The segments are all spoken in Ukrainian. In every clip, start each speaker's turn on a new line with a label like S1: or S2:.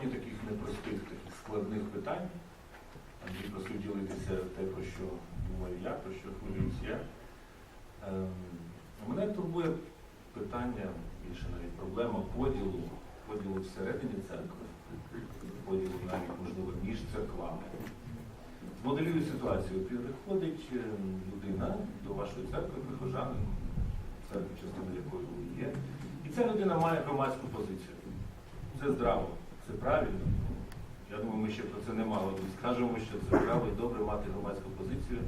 S1: фоні таких непростих, таких складних питань, Андрій просив ділитися те, про що думаю я, про що хвилююсь я. Ем, Мене турбує питання, більше навіть проблема поділу, поділу всередині церкви, поділу навіть, можливо, між церквами. Моделюю ситуацію. Приходить е, людина до вашої церкви, прихожанин, церкви, частина якої ви є, і ця людина має громадську позицію. Це здраво, це правильно. Я думаю, ми ще про це немало скажемо, що це право і добре мати громадську позицію,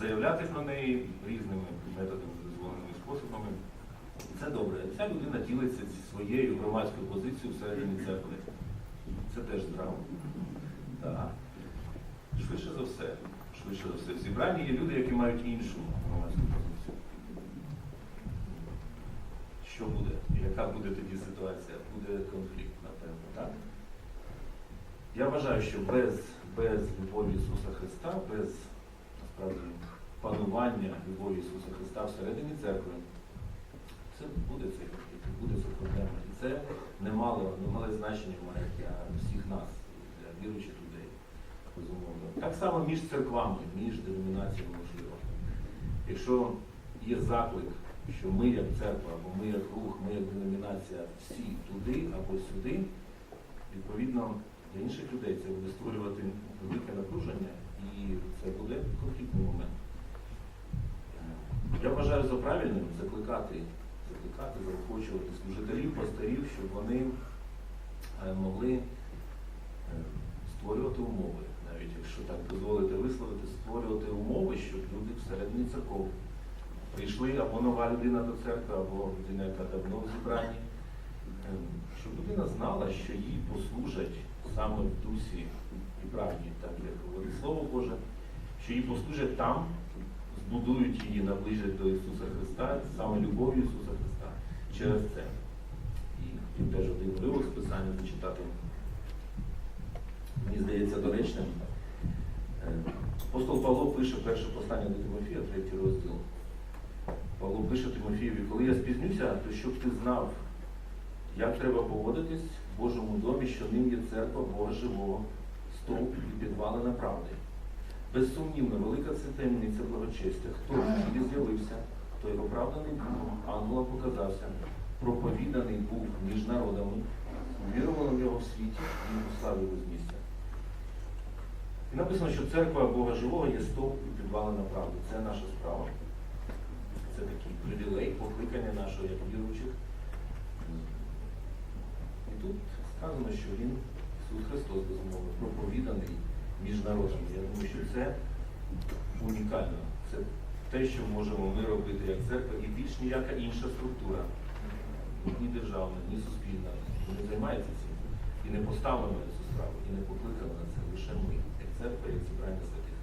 S1: заявляти про неї різними методами, дозволеними способами. Це добре. Ця людина ділиться своєю громадською позицією всередині церкви. Це теж здраво. Так. Швидше за все, швидше за все, в зібранні є люди, які мають іншу громадську позицію. Що буде? Яка буде тоді ситуація? Буде конфлікт, напевно, так? Я вважаю, що без, без любові Ісуса Христа, без насправді панування любові Ісуса Христа всередині церкви, це буде цей конфлікт, буде ця проблема. І це немало, немале значення має для всіх нас, для віруючих людей, безумовно. Так само між церквами, між деномінаціями можливо. Якщо є заклик, що ми як церква, або ми як рух, ми як деномінація, всі туди або сюди, відповідно для інших людей це буде створювати велике напруження і це буде конфліктний момент. Я вважаю за правильним закликати, закликати, заохочувати служителів, пастирів, щоб вони е, могли е, створювати умови, навіть якщо так дозволити висловити, створювати умови, щоб люди всередині церков прийшли або нова людина до церкви, або людина, яка давно в зібранні, Ем, щоб людина знала, що їй послужать саме в дусі і правді, так як говорить Слово Боже, що їй послужать там, збудують її, наближать до Ісуса Христа, саме любов'ю Ісуса Христа через це. І теж один уривок з Писання зачитати. Мені здається доречним. Е, Апостол Павло пише перше послання до Тимофія, третій розділ. Павло пише Тимофієві, коли я спізнюся, то щоб ти знав, як треба поводитись в Божому домі, що ним є церква Бога живого, стовп і підвалина правди. Безсумнівно, велика це таємниця благочестя. Хто в тілі з'явився, той оправданий Богом, ангелам показався, проповіданий був між народами, увірували в нього в світі і уславили з місця. І написано, що церква Бога живого є стовп і підвалина правди. Це наша справа. Це такий привілей, покликання нашого як віруючих. І тут сказано, що він, Ісус Христос, безумовно, проповіданий між народами. Я думаю, що це унікально. Це те, що можемо ми робити як церква, і більш ніяка інша структура, ні державна, ні суспільна, не займається цим. І не поставлена на цю справу, і не покликана на це лише ми, як церква, як зібрання святих.